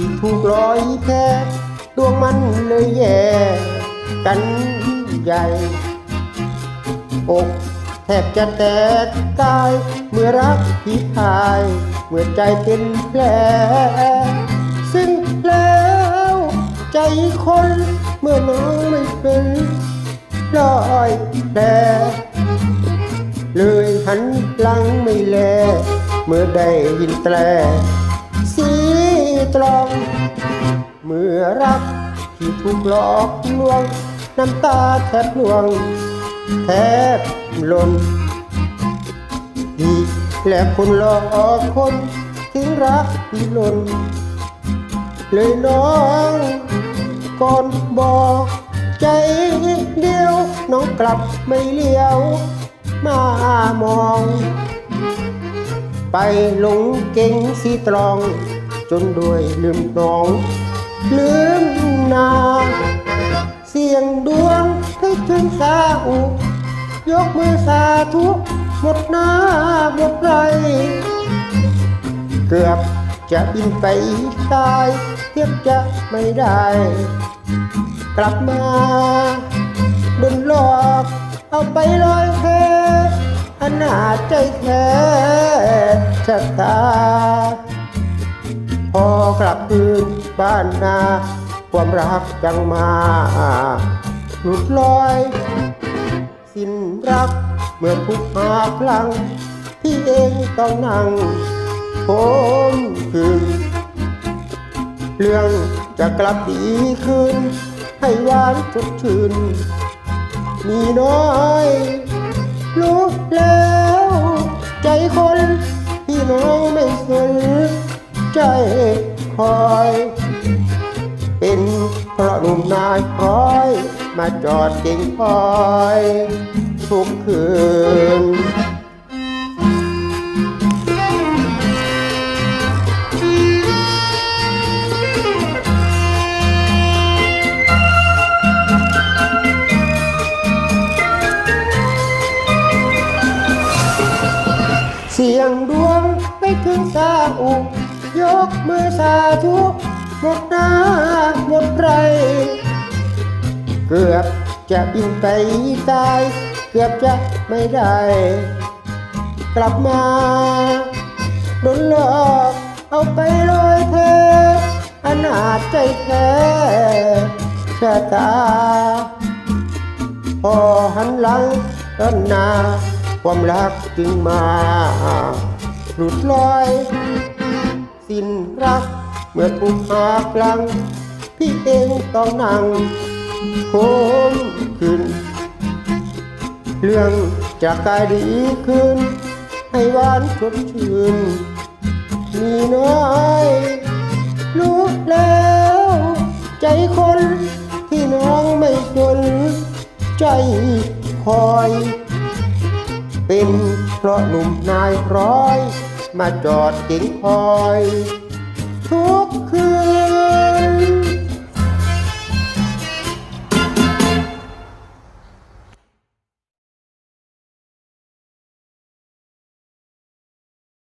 ที่ถูกลอยแพ้ดวงมันเลยแย่กันใหญ่อกแทบจะแตกกายเมื่อรักที่พายเมื่อใจเป็นแผลซึ่งแล้วใจคนเมื่อน้องไม่เป็นรอยแผลเลยหันหลังไม่แล เมื่อได้ยินแตรสี ตรอง เมื่อรักที่ถูกหลอกลวง น้ำตาแทบหลวง แทบหล่นอีกและคนหลอกคนทิ้งรักที่หล่น เลยน้องก่อนบอกใจเดียวน้องกลับไม่เลี้ยว มามอง ไปหลงเก่งสีตรอง จนด้วยลืมน้องลืมนา เสียงดวงให้ถึงสาอุ ยกมือสาธุหมดหน้าหมดไร เกือบจะบินไปตายเทียบจะไม่ได้ กลับมาโดนหลอกเอาไปลอยแพอนาจใจแท้ชะตา กลับคืนบ้านนา ความรักจังมาหลุดลอย สิ้นรักเมื่อทุกหาพลังพี่เองต้องนั่งผมคืนเรื่องจะกลับดีขึ้น ให้หวานสดชื่น มีน้อยรู้แล้ว ใจคน พี่น้องไม่สนใจ คอย เป็นเพราะหนุ่มนายคอย มาจอดเก่งคอย ทุกคืนเสียงดวงไปถึงสาอุ ยกมือสาธุหมดหน้าหมดไร เกือบจะบินไปตาย เกือบจะไม่ได้ กลับมาโดนหลอกเอาไปลอยแพอนาจใจแท้ชะตาพอหันหลังเอินนาความรักจึงมา หลุดลอย สิ้นรัก เมื่อถูกหากลัง พี่เองต้องนั่งโคมขึ้น เรื่องจะกลายดีขึ้น ให้หวานสดชื่น มีน้อยรู้แล้ว ใจคนที่น้องไม่สนใจคอย เป็นเพราะหนุ่มนายร้อย มาจอดเก่งคอย ทุก